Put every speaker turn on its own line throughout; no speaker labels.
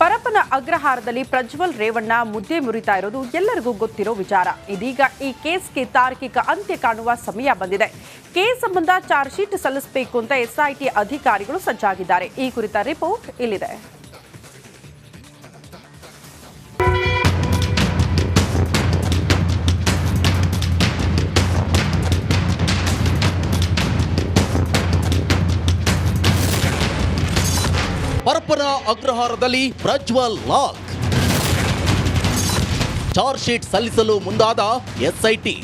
ಪರಪ್ಪನ ಅಗ್ರಹಾರದಲ್ಲಿ ಪ್ರಜ್ವಲ್ ರೇವಣ್ಣ ಮುದ್ದೆ ಮುರಿತಾ ಇರೋದು ಎಲ್ಲರಿಗೂ ಗೊತ್ತಿರೋ ವಿಚಾರ. ಇದೀಗ ಈ ಕೇಸ್ಗೆ ತಾರ್ಕಿಕ ಅಂತ್ಯ ಕಾಣುವ ಸಮಯ ಬಂದಿದೆ. ಕೇಸ್ ಸಂಬಂಧ ಚಾರ್ಜ್ ಶೀಟ್ ಸಲ್ಲಿಸಬೇಕು ಅಂತ ಎಸ್ಐಟಿ ಅಧಿಕಾರಿಗಳು ಸಜ್ಜಾಗಿದ್ದಾರೆ. ಈ ಕುರಿತ ರಿಪೋರ್ಟ್ ಇಲ್ಲಿದೆ.
ಪರಪ್ಪನ ಅಗ್ರಹಾರದಲ್ಲಿ ಪ್ರಜ್ವಲ್ ಲಾಕ್. ಚಾರ್ಜ್ ಶೀಟ್ ಸಲ್ಲಿಸಲು ಮುಂದಾದ ಎಸ್ಐಟಿ.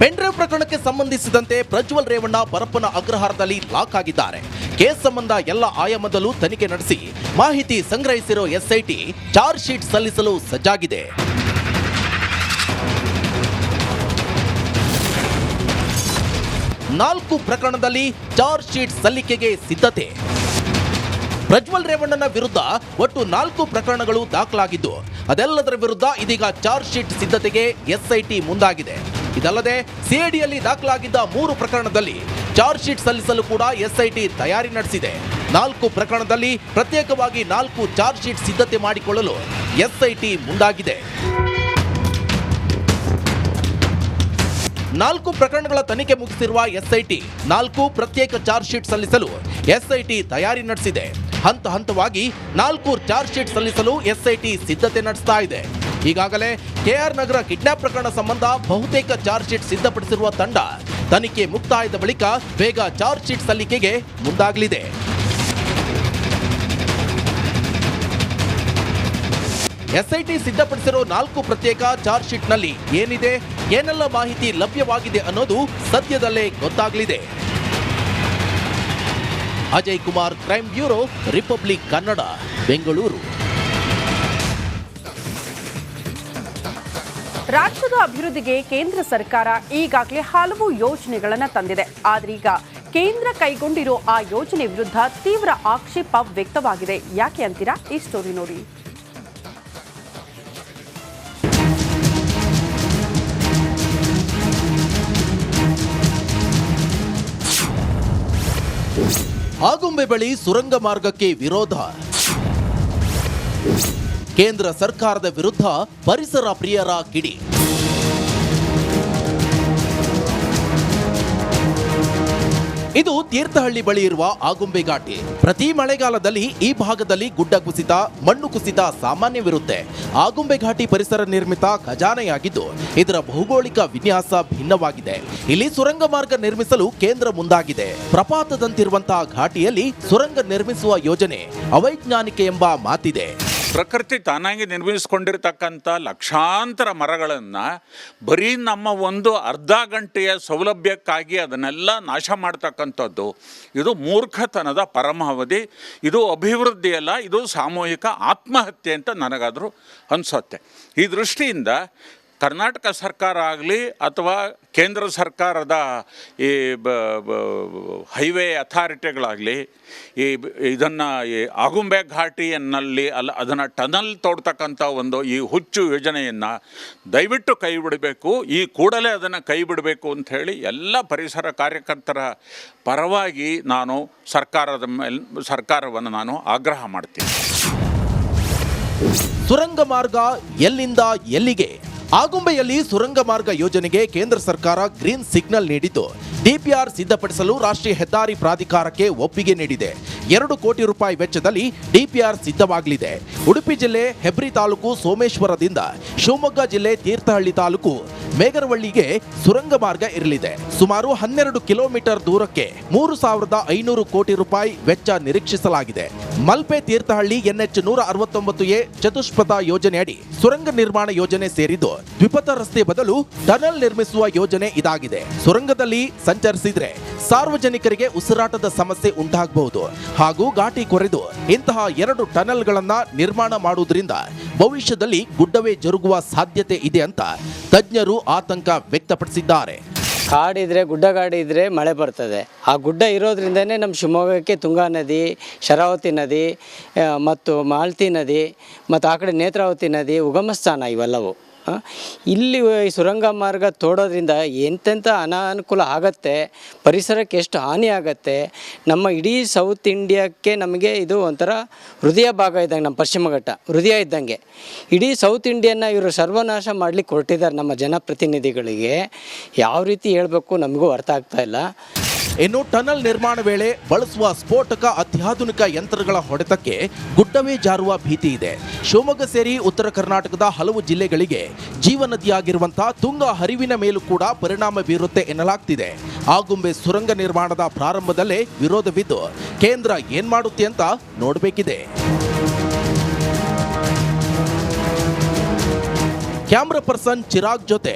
ಪೆಂಡ್ರೈವ್ ಪ್ರಕರಣಕ್ಕೆ ಸಂಬಂಧಿಸಿದಂತೆ ಪ್ರಜ್ವಲ್ ರೇವಣ್ಣ ಪರಪ್ಪನ ಅಗ್ರಹಾರದಲ್ಲಿ ಲಾಕ್ ಆಗಿದ್ದಾರೆ. ಕೇಸ್ ಸಂಬಂಧ ಎಲ್ಲ ಆಯಾಮದಲ್ಲೂ ತನಿಖೆ ನಡೆಸಿ ಮಾಹಿತಿ ಸಂಗ್ರಹಿಸಿರೋ ಎಸ್ಐಟಿ ಚಾರ್ಜ್ ಶೀಟ್ ಸಲ್ಲಿಸಲು ಸಜ್ಜಾಗಿದೆ. ನಾಲ್ಕು ಪ್ರಕರಣದಲ್ಲಿ ಚಾರ್ಜ್ ಶೀಟ್ ಸಲ್ಲಿಕೆಗೆ ಸಿದ್ಧತೆ. ಪ್ರಜ್ವಲ್ ರೇವಣ್ಣನ ವಿರುದ್ಧ ಒಟ್ಟು ನಾಲ್ಕು ಪ್ರಕರಣಗಳು ದಾಖಲಾಗಿದ್ದು, ಅದೆಲ್ಲದರ ವಿರುದ್ಧ ಇದೀಗ ಚಾರ್ಜ್ ಶೀಟ್ ಸಿದ್ಧತೆಗೆ ಎಸ್ಐಟಿ ಮುಂದಾಗಿದೆ. ಇದಲ್ಲದೆ, ಸಿಐಡಿಯಲ್ಲಿ ದಾಖಲಾಗಿದ್ದ ಮೂರು ಪ್ರಕರಣದಲ್ಲಿ ಚಾರ್ಜ್ ಶೀಟ್ ಸಲ್ಲಿಸಲು ಕೂಡ ಎಸ್ಐಟಿ ತಯಾರಿ ನಡೆಸಿದೆ. ನಾಲ್ಕು ಪ್ರಕರಣದಲ್ಲಿ ಪ್ರತ್ಯೇಕವಾಗಿ ನಾಲ್ಕು ಚಾರ್ಜ್ ಶೀಟ್ ಸಿದ್ಧತೆ ಮಾಡಿಕೊಳ್ಳಲು ಎಸ್ಐಟಿ ಮುಂದಾಗಿದೆ. ನಾಲ್ಕು ಪ್ರಕರಣಗಳ ತನಿಖೆ ಮುಗಿಸಿರುವ ಎಸ್ಐಟಿ ನಾಲ್ಕು ಪ್ರತ್ಯೇಕ ಚಾರ್ಜ್ ಶೀಟ್ ಸಲ್ಲಿಸಲು ಎಸ್ಐಟಿ ತಯಾರಿ ನಡೆಸಿದೆ. ಹಂತ ಹಂತವಾಗಿ ನಾಲ್ಕು ಚಾರ್ಜ್ ಶೀಟ್ ಸಲ್ಲಿಸಲು ಎಸ್ಐಟಿ ಸಿದ್ಧತೆ ನಡೆಸ್ತಾ ಇದೆ. ಈಗಾಗಲೇ ಕೆಆರ್ ನಗರ ಕಿಡ್ನಾಪ್ ಪ್ರಕರಣ ಸಂಬಂಧ ಬಹುತೇಕ ಚಾರ್ಜ್ ಶೀಟ್ ಸಿದ್ಧಪಡಿಸಿರುವ ತಂಡ ತನಿಖೆ ಮುಕ್ತಾಯದ ಬಳಿಕ ಬೇಗ ಚಾರ್ಜ್ ಶೀಟ್ ಸಲ್ಲಿಕೆಗೆ ಮುಂದಾಗಲಿದೆ. ಎಸ್ಐಟಿ ಸಿದ್ಧಪಡಿಸಿರೋ ನಾಲ್ಕು ಪ್ರತ್ಯೇಕ ಚಾರ್ಜ್ ಶೀಟ್ನಲ್ಲಿ ಏನಿದೆ, ಏನೆಲ್ಲ ಮಾಹಿತಿ ಲಭ್ಯವಾಗಿದೆ ಅನ್ನೋದು ಸದ್ಯದಲ್ಲೇ ಗೊತ್ತಾಗಲಿದೆ. Ajay Kumar crime bureau, Republic Kannada, Bengaluru.
ರಾಜ್ಯದ ಅಭಿವೃದ್ಧಿಗೆ ಕೇಂದ್ರ ಸರ್ಕಾರ ಈಗಾಗಲೇ ಹಲವು ಯೋಜನೆಗಳನ್ನು ತಂದಿದೆ. ಆದರೀಗ ಕೇಂದ್ರ ಕೈಗೊಂಡಿರೋ ಆ ಯೋಜನೆ ವಿರುದ್ಧ ತೀವ್ರ ಆಕ್ಷೇಪ ವ್ಯಕ್ತವಾಗಿದೆ. ಯಾಕೆ ಅಂತೀರಾ? ಈ ಸ್ಟೋರಿ ನೋಡಿ.
ಆಗುಂಬೆ ಬಳಿ ಸುರಂಗ ಮಾರ್ಗಕ್ಕೆ ವಿರೋಧ. ಕೇಂದ್ರ ಸರ್ಕಾರದ ವಿರುದ್ಧ ಪರಿಸರ ಪ್ರಿಯರ ಕಿಡಿ. ಇದು ತೀರ್ಥಹಳ್ಳಿ ಬಳಿ ಇರುವ ಆಗುಂಬೆ ಘಾಟಿ. ಪ್ರತಿ ಮಳೆಗಾಲದಲ್ಲಿ ಈ ಭಾಗದಲ್ಲಿ ಗುಡ್ಡ ಕುಸಿತ, ಮಣ್ಣು ಕುಸಿತ ಸಾಮಾನ್ಯವಿರುತ್ತೆ. ಆಗುಂಬೆ ಘಾಟಿ ಪರಿಸರ ನಿರ್ಮಿತ ಖಜಾನೆಯಾಗಿದ್ದು, ಇದರ ಭೌಗೋಳಿಕ ವಿನ್ಯಾಸ ಭಿನ್ನವಾಗಿದೆ. ಇಲ್ಲಿ ಸುರಂಗ ಮಾರ್ಗ ನಿರ್ಮಿಸಲು ಕೇಂದ್ರ ಮುಂದಾಗಿದೆ. ಪ್ರಪಾತದಂತಿರುವಂತಹ ಘಾಟಿಯಲ್ಲಿ ಸುರಂಗ ನಿರ್ಮಿಸುವ ಯೋಜನೆ ಅವೈಜ್ಞಾನಿಕೆ ಎಂಬ ಮಾತಿದೆ.
ಪ್ರಕೃತಿ ತಾನಾಗಿ ನಿರ್ಮಿಸಿಕೊಂಡಿರ್ತಕ್ಕಂಥ ಲಕ್ಷಾಂತರ ಮರಗಳನ್ನು ಬರೀ ನಮ್ಮ ಒಂದು ಅರ್ಧ ಗಂಟೆಯ ಸೌಲಭ್ಯಕ್ಕಾಗಿ ಅದನ್ನೆಲ್ಲ ನಾಶ ಮಾಡ್ತಕ್ಕಂಥದ್ದು. ಇದು ಮೂರ್ಖತನದ ಪರಮಾವಧಿ. ಇದು ಅಭಿವೃದ್ಧಿಯಲ್ಲ ಇದು ಸಾಮೂಹಿಕ ಆತ್ಮಹತ್ಯೆ ಅಂತ ನನಗಾದರೂ ಅನಿಸುತ್ತೆ. ಈ ದೃಷ್ಟಿಯಿಂದ ಕರ್ನಾಟಕ ಸರ್ಕಾರ ಆಗಲಿ ಅಥವಾ ಕೇಂದ್ರ ಸರ್ಕಾರದ ಈ ಬ ಹೈವೇ ಅಥಾರಿಟಿಗಳಾಗಲಿ, ಈ ಇದನ್ನು ಈ ಆಗುಂಬೆ ಘಾಟಿಯನ್ನಲ್ಲಿ ಅಲ್ಲ, ಅದನ್ನು ಟನಲ್ ತೋಡ್ತಕ್ಕಂಥ ಒಂದು ಈ ಹುಚ್ಚು ಯೋಜನೆಯನ್ನು ದಯವಿಟ್ಟು ಕೈ ಬಿಡಬೇಕು. ಈ ಕೂಡಲೇ ಅದನ್ನು ಕೈ ಬಿಡಬೇಕು ಅಂತ ಹೇಳಿ ಎಲ್ಲ ಪರಿಸರ ಕಾರ್ಯಕರ್ತರ ಪರವಾಗಿ ನಾನು ಸರ್ಕಾರದ ಮೇಲೆ, ಸರ್ಕಾರವನ್ನು ನಾನು ಆಗ್ರಹ ಮಾಡ್ತೀನಿ.
ಸುರಂಗ ಮಾರ್ಗ ಎಲ್ಲಿಂದ ಎಲ್ಲಿಗೆ? ಆಗುಂಬೆಯಲ್ಲಿ ಸುರಂಗ ಮಾರ್ಗ ಯೋಜನೆಗೆ ಕೇಂದ್ರ ಸರ್ಕಾರ ಗ್ರೀನ್ ಸಿಗ್ನಲ್ ನೀಡಿದ್ದು. ಡಿಪಿಆರ್ ಸಿದ್ಧಪಡಿಸಲು ರಾಷ್ಟ್ರೀಯ ಹೆದ್ದಾರಿ ಪ್ರಾಧಿಕಾರಕ್ಕೆ ಒಪ್ಪಿಗೆ ನೀಡಿದೆ. ಎರಡು ಕೋಟಿ ರೂಪಾಯಿ ವೆಚ್ಚದಲ್ಲಿ ಡಿಪಿಆರ್ ಸಿದ್ಧವಾಗಲಿದೆ. ಉಡುಪಿ ಜಿಲ್ಲೆ ಹೆಬ್ರಿ ತಾಲೂಕು ಸೋಮೇಶ್ವರದಿಂದ ಶಿವಮೊಗ್ಗ ಜಿಲ್ಲೆ ತೀರ್ಥಹಳ್ಳಿ ತಾಲೂಕು ಮೇಗರವಳ್ಳಿಗೆ ಸುರಂಗ ಮಾರ್ಗ ಇರಲಿದೆ. ಸುಮಾರು ಹನ್ನೆರಡು ಕಿಲೋಮೀಟರ್ ದೂರಕ್ಕೆ ಮೂರು ಸಾವಿರದ ಐನೂರು ಕೋಟಿ ರೂಪಾಯಿ ವೆಚ್ಚ ನಿರೀಕ್ಷಿಸಲಾಗಿದೆ. ಮಲ್ಪೆ ತೀರ್ಥಹಳ್ಳಿ ಎನ್ಎಚ್ ನೂರ ಅರವತ್ತೊಂಬತ್ತು ಎ ಚತುಷ್ಪಥ ಯೋಜನೆಯಡಿ ಸುರಂಗ ನಿರ್ಮಾಣ ಯೋಜನೆ ಸೇರಿದ್ದು ದ್ವಿಪಥ ರಸ್ತೆ ಬದಲು ಟನಲ್ ನಿರ್ಮಿಸುವ ಯೋಜನೆ ಇದಾಗಿದೆ. ಸುರಂಗದಲ್ಲಿ ಸಂಚರಿಸಿದ್ರೆ ಸಾರ್ವಜನಿಕರಿಗೆ ಉಸಿರಾಟದ ಸಮಸ್ಯೆ ಉಂಟಾಗಬಹುದು. ಹಾಗೂ ಘಾಟಿ ಕೊರೆದು ಇಂತಹ ಎರಡು ಟನಲ್ಗಳನ್ನ ನಿರ್ಮಾಣ ಮಾಡುವುದರಿಂದ ಭವಿಷ್ಯದಲ್ಲಿ ಗುಡ್ಡವೇ ಜರುಗುವ ಸಾಧ್ಯತೆ ಇದೆ ಅಂತ ತಜ್ಞರು ಆತಂಕ ವ್ಯಕ್ತಪಡಿಸಿದ್ದಾರೆ.
ಕಾಡಿದ್ರೆ ಗುಡ್ಡಗಾಡಿದ್ರೆ ಮಳೆ ಬರ್ತದೆ. ಆ ಗುಡ್ಡ ಇರೋದ್ರಿಂದನೇ ನಮ್ಮ ಶಿವಮೊಗ್ಗಕ್ಕೆ ತುಂಗಾ ನದಿ, ಶರಾವತಿ ನದಿ ಮತ್ತು ಮಾಲ್ತಿ ನದಿ, ಮತ್ತು ಆ ಕಡೆ ನೇತ್ರಾವತಿ ನದಿ, ಉಗಮಸ್ಥಾನ ಇವೆಲ್ಲವು. ಇಲ್ಲಿ ಈ ಸುರಂಗ ಮಾರ್ಗ ತೋಡೋದ್ರಿಂದ ಎಂತೆಂಥ ಅನಾನುಕೂಲ ಆಗತ್ತೆ, ಪರಿಸರಕ್ಕೆ ಎಷ್ಟು ಹಾನಿ ಆಗತ್ತೆ, ನಮ್ಮ ಇಡೀ ಸೌತ್ ಇಂಡಿಯಾಕ್ಕೆ ನಮಗೆ ಇದು ಒಂಥರ ಹೃದಯ ಭಾಗ ಇದ್ದಂಗೆ ನಮ್ಮ ಪಶ್ಚಿಮ ಘಟ್ಟ, ಹೃದಯ ಇದ್ದಂಗೆ. ಇಡೀ ಸೌತ್ ಇಂಡಿಯನ್ನ ಇವರು ಸರ್ವನಾಶ ಮಾಡಲಿಕ್ಕೆ ಹೊರಟಿದ್ದಾರೆ ನಮ್ಮ ಜನಪ್ರತಿನಿಧಿಗಳಿಗೆ. ಯಾವ ರೀತಿ ಹೇಳಬೇಕು ನಮಗೂ ಅರ್ಥ ಆಗ್ತಾ ಇಲ್ಲ.
ಇನ್ನು ಟನಲ್ ನಿರ್ಮಾಣ ವೇಳೆ ಬಳಸುವ ಸ್ಫೋಟಕ ಅತ್ಯಾಧುನಿಕ ಯಂತ್ರಗಳ ಹೊಡೆತಕ್ಕೆ ಗುಡ್ಡವೇ ಜಾರುವ ಭೀತಿ ಇದೆ. ಶಿವಮೊಗ್ಗ ಸೇರಿ ಉತ್ತರ ಕರ್ನಾಟಕದ ಹಲವು ಜಿಲ್ಲೆಗಳಿಗೆ ಜೀವನದಿಯಾಗಿರುವಂತಹ ತುಂಗ ಹರಿವಿನ ಮೇಲೂ ಕೂಡ ಪರಿಣಾಮ ಬೀರುತ್ತೆ ಎನ್ನಲಾಗ್ತಿದೆ. ಆಗುಂಬೆ ಸುರಂಗ ನಿರ್ಮಾಣದ ಪ್ರಾರಂಭದಲ್ಲೇ ವಿರೋಧವಿದ್ದು ಕೇಂದ್ರ ಏನ್ ಮಾಡುತ್ತೆ ಅಂತ ನೋಡಬೇಕಿದೆ. ಕ್ಯಾಮ್ರಾ ಪರ್ಸನ್ ಚಿರಾಗ್ ಜೊತೆ